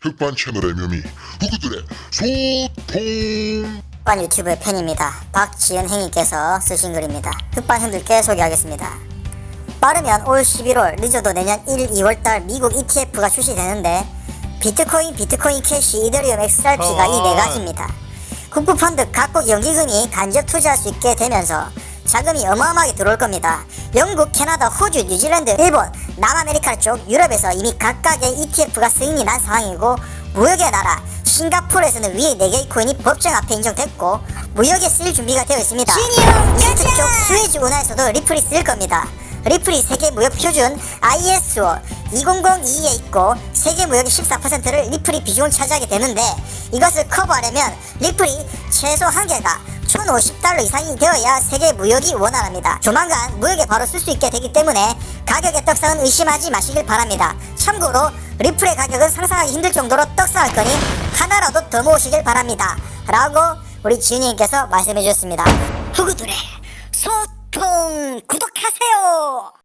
흑반 채널의 묘미 후구들의 소통 흑반 유튜브 팬입니다. 박지연 행님께서 쓰신 글입니다. 흑반 형들께 소개하겠습니다. 빠르면 올 11월, 늦어도 내년 1, 2월달 미국 ETF가 출시되는데 비트코인, 비트코인 캐시, 이더리움, XRP가 이 네 가지입니다. 국부펀드 각국 연기금이 간접 투자할 수 있게 되면서 자금이 어마어마하게 들어올 겁니다. 영국, 캐나다, 호주, 뉴질랜드, 일본, 남아메리카 쪽, 유럽에서 이미 각각의 ETF가 승인이 난 상황이고 무역의 나라 싱가포르에서는 위에 4개의 코인이 법정 앞에 인정됐고 무역에 쓸 준비가 되어 있습니다. 힌트 쪽 스웨즈 운하에서도 리플이 쓸 겁니다. 리플이 세계 무역 표준 ISO 2002에 있고 세계 무역의 14%를 리플이 비중을 차지하게 되는데 이것을 커버하려면 리플이 최소 한 개가 1050달러 이상이 되어야 세계 무역이 원활합니다. 조만간 무역에 바로 쓸 수 있게 되기 때문에 가격의 떡상은 의심하지 마시길 바랍니다. 참고로 리플의 가격은 상상하기 힘들 정도로 떡상할 거니 하나라도 더 모으시길 바랍니다. 라고 우리 지은이님께서 말씀해 주셨습니다. 후구들의 소통 구독하세요.